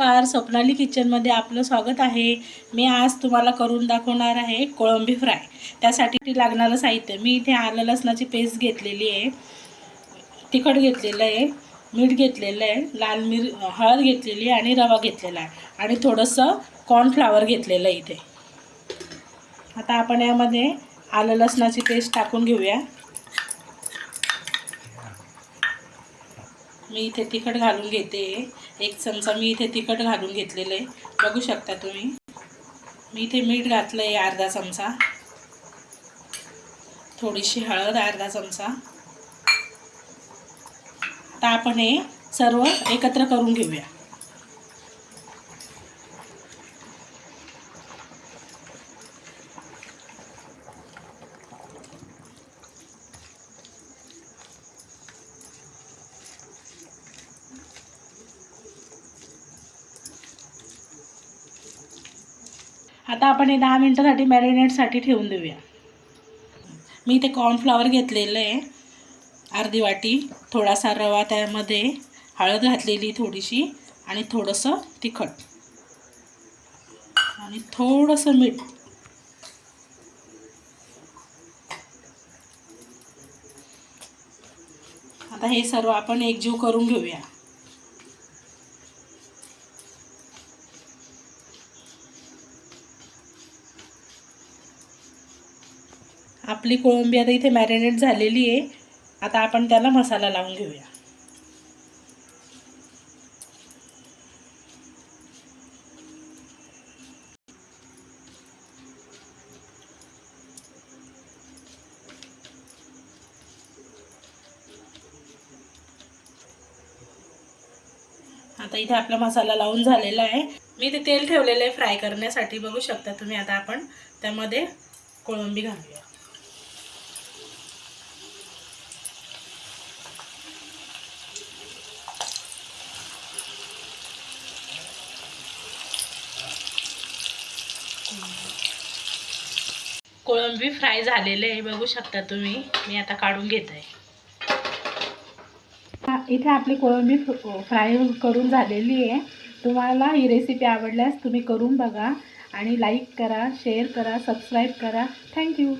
नमस्कार. स्वप्नाली किचनमध्ये आपलं स्वागत आहे. मी आज तुम्हाला करून दाखवणार आहे कोळंबी फ्राय. त्यासाठी लागणारं साहित्य. मी इथे आलं लसणाची पेस्ट घेतलेली आहे. तिखट घेतलेलं आहे मीठ घेतलेलं आहे लाल मिर हळद घेतलेली आहे आणि रवा घेतलेला आहे. आणि थोडंसं कॉर्नफ्लावर घेतलेलं आहे इथे. आता आपण यामध्ये आलं लसणाची पेस्ट टाकून घेऊया. मी इथे तिखट घालून घेते. एक चमचा मी इथे तिखट घालून घेतलेलं आहे. बघू शकता तुम्ही. मी इथे मीठ घातलं आहे अर्धा चमचा. थोडीशी हळद अर्धा चमचा. आता आपण हे सर्व एकत्र करून घेऊया. आता आपण हे दहा मिनटासाठी मॅरिनेटसाठी ठेवून देऊया. मी इथे कॉर्नफ्लॉवर घेतलेलं आहे. अर्धी वाटी थोडासा रवा त्यामध्ये हळद घातलेली थोडीशी आणि थोडंसं तिखट. आणि थोडंसं मीठ. आता हे सर्व आपण एकजीव करून घेऊया. आपली कोळंबी आता इथे मॅरिनेट झालेली आहे. आता आपण त्याला मसाला लावून घेऊया. आता इथे आपला मसाला लावून झालेला आहे. मी इथे तेल ठेवलेलं आहे फ्राय करण्यासाठी. बघू शकता तुम्ही आता आपण त्यामध्ये कोळंबी घालूया. कोळंबी फ्राय झालेले आहे बघू शकता तुम्ही. मी आता काढून घेत. आहे इथे आपली कोळंबी फ्राय करून झालेली आहे. तुम्हाला ही रेसिपी आवडल्यास तुम्ही करून बघा आणि लाईक करा शेअर करा सबस्क्राईब करा. थँक्यू